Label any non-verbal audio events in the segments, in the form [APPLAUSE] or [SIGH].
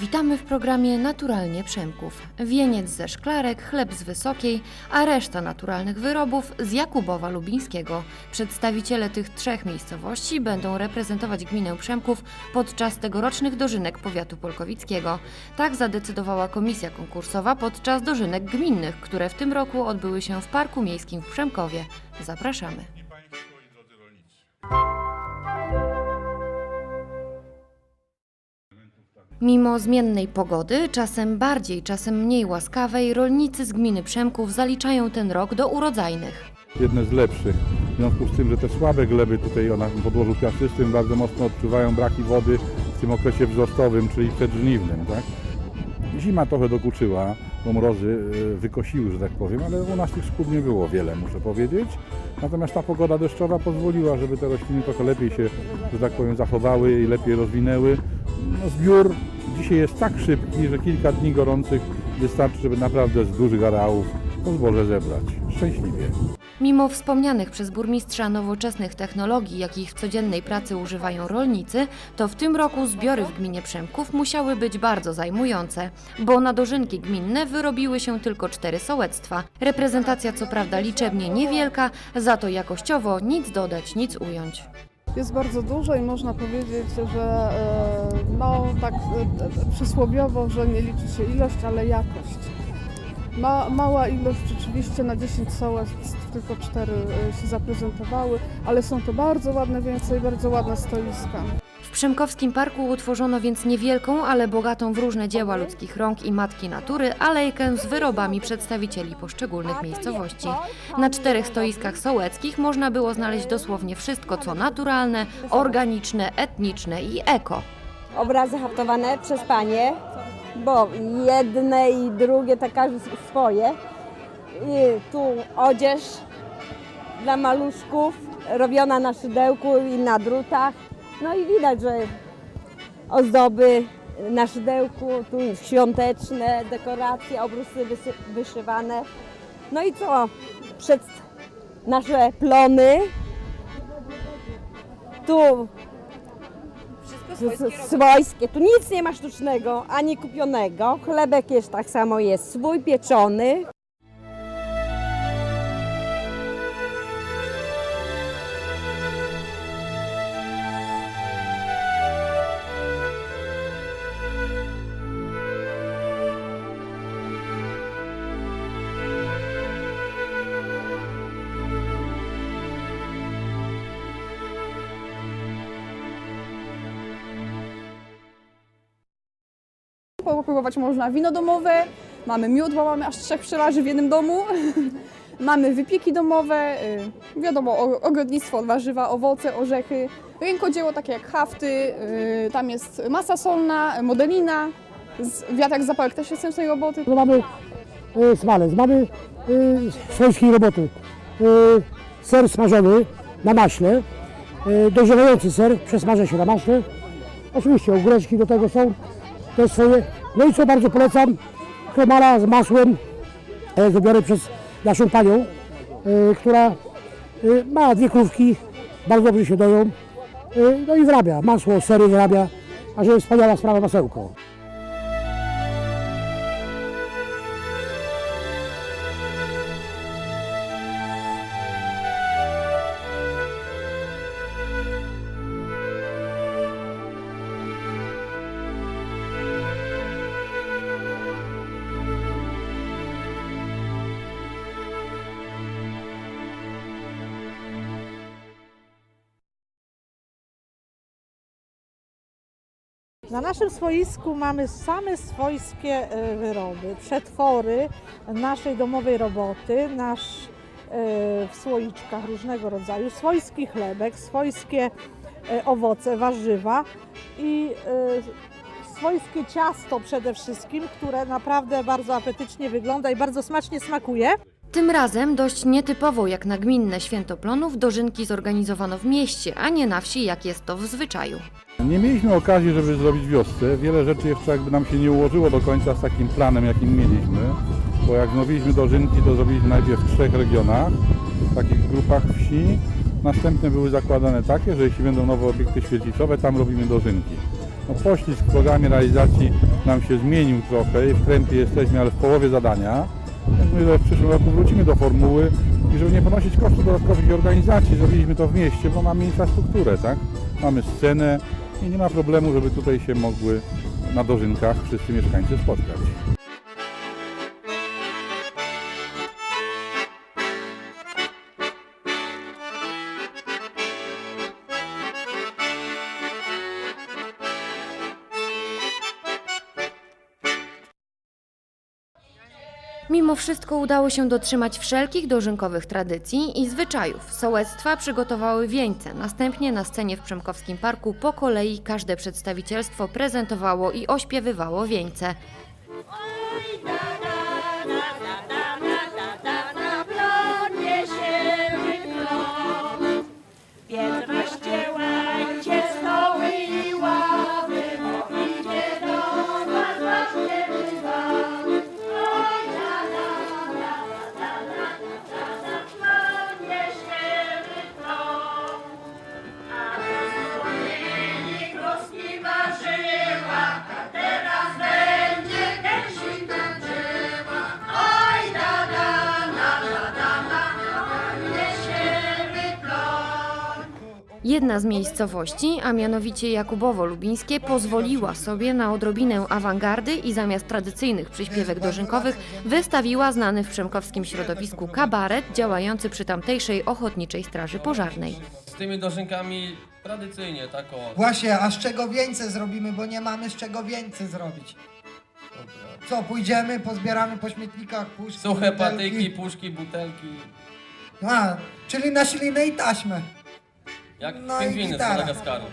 Witamy w programie Naturalnie Przemków. Wieniec ze szklarek, chleb z Wysokiej, a reszta naturalnych wyrobów z Jakubowa Lubińskiego. Przedstawiciele tych trzech miejscowości będą reprezentować gminę Przemków podczas tegorocznych dożynek powiatu polkowickiego. Tak zadecydowała komisja konkursowa podczas dożynek gminnych, które w tym roku odbyły się w Parku Miejskim w Przemkowie. Zapraszamy. Mimo zmiennej pogody, czasem bardziej, czasem mniej łaskawej, rolnicy z gminy Przemków zaliczają ten rok do urodzajnych. Jedne z lepszych. W związku z tym, że te słabe gleby tutaj na podłożu piaszczystym bardzo mocno odczuwają braki wody w tym okresie wzrostowym, czyli przedżniwnym. Tak? Zima trochę dokuczyła, bo mrozy e, wykosiły, że tak powiem, ale u nas tych szkód nie było wiele, muszę powiedzieć. Natomiast ta pogoda deszczowa pozwoliła, żeby te rośliny trochę lepiej się, że tak powiem, zachowały i lepiej rozwinęły. No, zbiór dzisiaj jest tak szybki, że kilka dni gorących wystarczy, żeby naprawdę z dużych areałów to zboże zebrać. Szczęśliwie. Mimo wspomnianych przez burmistrza nowoczesnych technologii, jakich w codziennej pracy używają rolnicy, to w tym roku zbiory w gminie Przemków musiały być bardzo zajmujące, bo na dożynki gminne wyrobiły się tylko cztery sołectwa. Reprezentacja co prawda liczebnie niewielka, za to jakościowo nic dodać, nic ująć. Jest bardzo dużo i można powiedzieć, że e, no tak e, przysłowiowo, że nie liczy się ilość, ale jakość. Ma, mała ilość rzeczywiście na 10 sołectw, tylko 4 się zaprezentowały, ale są to bardzo ładne więcej, bardzo ładne stoiska. W Przemkowskim Parku utworzono więc niewielką, ale bogatą w różne dzieła ludzkich rąk i matki natury alejkę z wyrobami przedstawicieli poszczególnych miejscowości. Na czterech stoiskach sołeckich można było znaleźć dosłownie wszystko, co naturalne, organiczne, etniczne i eko. obrazy haftowane przez panie, bo jedne i drugie to każdy swoje. I tu odzież dla maluszków robiona na szydełku i na drutach. No i widać, że ozdoby na szydełku, tu świąteczne dekoracje, obrusy wyszywane. No i co? Przed nasze plony. Tu Swojskie. Tu nic nie ma sztucznego, ani kupionego. Chlebek jest tak samo jest swój pieczony. Popróbować można wino domowe, mamy miód, bo mamy aż trzech pszczelarzy w jednym domu. [LAUGHS] mamy wypieki domowe, y, wiadomo, ogrodnictwo, warzywa, owoce, orzechy, rękodzieło takie jak hafty, y, tam jest masa solna, modelina, wiatrak zapałek też jest tej roboty. No mamy y, smalec, mamy y, roboty. Y, ser smażony na maśle, y, dojrzewający ser, przesmaża się na maśle. Oczywiście ogóreczki do tego są te swoje. No i co bardzo polecam, kremala z masłem e, zrobione przez naszą panią, y, która y, ma dwie krówki, bardzo dobrze się doją. Y, no i wyrabia, masło, sery wyrabia, a że jest wspaniała sprawa masełko. Na naszym swoisku mamy same swojskie e, wyroby, przetwory naszej domowej roboty, nasz e, w słoiczkach różnego rodzaju, swojski chlebek, swojskie e, owoce, warzywa i swojskie ciasto przede wszystkim, które naprawdę bardzo apetycznie wygląda i bardzo smacznie smakuje. Tym razem dość nietypowo jak na gminne święto plonów dożynki zorganizowano w mieście, a nie na wsi, jak jest to w zwyczaju. Nie mieliśmy okazji, żeby zrobić wiosce. Wiele rzeczy jeszcze jakby nam się nie ułożyło do końca z takim planem, jakim mieliśmy. Bo jak znowiliśmy dożynki, to zrobiliśmy najpierw w trzech regionach, w takich grupach wsi. Następne były zakładane takie, że jeśli będą nowe obiekty świetlicowe, tam robimy dożynki. No, poślizg w programie realizacji nam się zmienił trochę i w krępie jesteśmy, ale w połowie zadania. My w przyszłym roku wrócimy do formuły i żeby nie ponosić kosztów dodatkowych organizacji, zrobiliśmy to w mieście, bo mamy infrastrukturę, tak? Mamy scenę i nie ma problemu, żeby tutaj się mogły na dożynkach wszyscy mieszkańcy spotkać. Mimo wszystko udało się dotrzymać wszelkich dożynkowych tradycji i zwyczajów. Sołectwa przygotowały wieńce. Następnie na scenie w Przemkowskim Parku po kolei każde przedstawicielstwo prezentowało i ośpiewywało wieńce. Jedna z miejscowości, a mianowicie Jakubowo-Lubińskie, pozwoliła sobie na odrobinę awangardy i zamiast tradycyjnych przyśpiewek dożynkowych wystawiła znany w przemkowskim środowisku kabaret działający przy tamtejszej Ochotniczej Straży Pożarnej. Z tymi dożynkami tradycyjnie, tak o. Właśnie, a z czego więcej zrobimy, bo nie mamy z czego więcej zrobić. Co, pójdziemy, pozbieramy po śmietnikach puszki, Suche butelki? patyki, puszki, butelki. A, czyli na ślinę i taśmę. Jak No pingwiny z. Madagaskaru.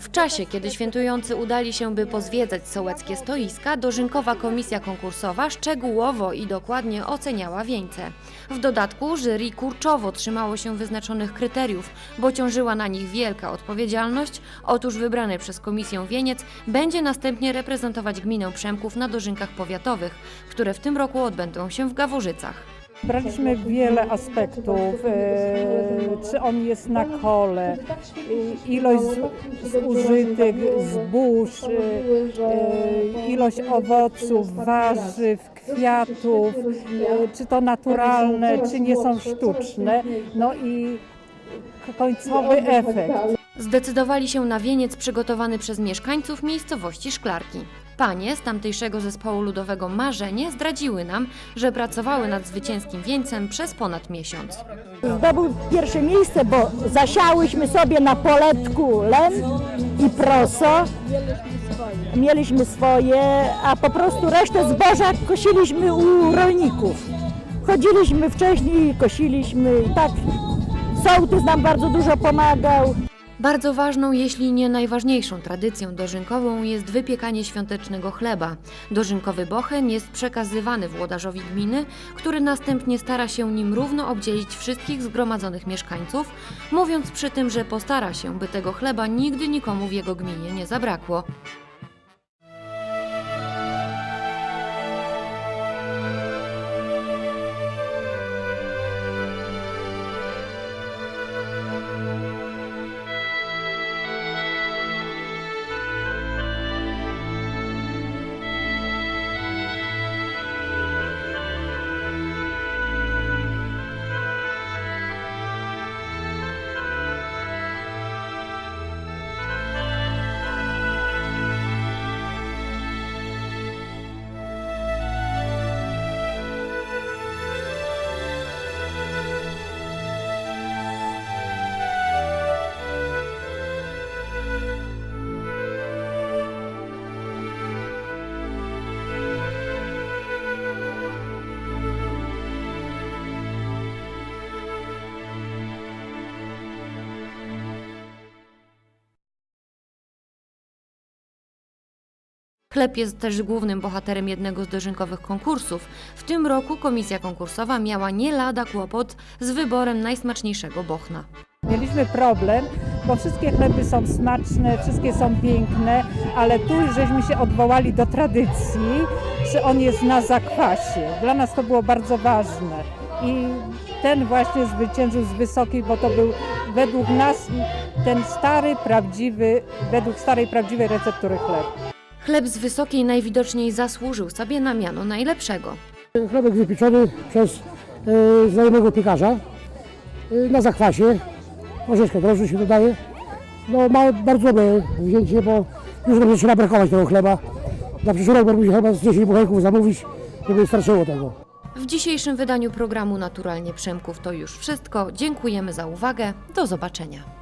W czasie, kiedy świętujący udali się, by pozwiedzać sołeckie stoiska, dożynkowa komisja konkursowa szczegółowo i dokładnie oceniała wieńce. W dodatku jury kurczowo trzymało się wyznaczonych kryteriów, bo ciążyła na nich wielka odpowiedzialność. Otóż wybrany przez komisję wieniec będzie następnie reprezentować gminę Przemków na dożynkach powiatowych, które w tym roku odbędą się w Gaworzycach. Braliśmy wiele aspektów, e, czy on jest na kole, ilość zużytych zbóż, e, e, ilość owoców, warzyw, kwiatów, czy to naturalne, czy nie są sztuczne, no i końcowy efekt. Zdecydowali się na wieniec przygotowany przez mieszkańców miejscowości Szklarki. Panie z tamtejszego zespołu ludowego Marzenie zdradziły nam, że pracowały nad zwycięskim wieńcem przez ponad miesiąc. Zdobył pierwsze miejsce, bo zasiałyśmy sobie na poletku len i proso. Mieliśmy swoje, a po prostu resztę zboża kosiliśmy u rolników. Chodziliśmy wcześniej kosiliśmy i tak. Sołtys nam bardzo dużo pomagał. Bardzo ważną, jeśli nie najważniejszą tradycją dożynkową jest wypiekanie świątecznego chleba. Dożynkowy bochen jest przekazywany włodarzowi gminy, który następnie stara się nim równo obdzielić wszystkich zgromadzonych mieszkańców, mówiąc przy tym, że postara się, by tego chleba nigdy nikomu w jego gminie nie zabrakło. Chleb jest też głównym bohaterem jednego z dożynkowych konkursów. W tym roku komisja konkursowa miała nie lada kłopot z wyborem najsmaczniejszego bochna. Mieliśmy problem, bo wszystkie chleby są smaczne, wszystkie są piękne, ale tu żeśmy się odwołali do tradycji, że on jest na zakwasie. Dla nas to było bardzo ważne. I ten właśnie zwyciężył z wysokiej, bo to był według nas ten stary, prawdziwy, według starej, prawdziwej receptury chleb. Chleb z Wysokiej najwidoczniej zasłużył sobie na miano najlepszego. Chlebek wypieczony przez e, znajomego piekarza e, na zakwasie. Troszeczkę drożdży się dodaje. No ma bardzo dobre wzięcie, bo już nam zaczyna brakować tego chleba. Na przyszły rok musiał chyba z 10 buchenków zamówić, żeby starczyło tego. W dzisiejszym wydaniu programu Naturalnie Przemków to już wszystko. Dziękujemy za uwagę. Do zobaczenia.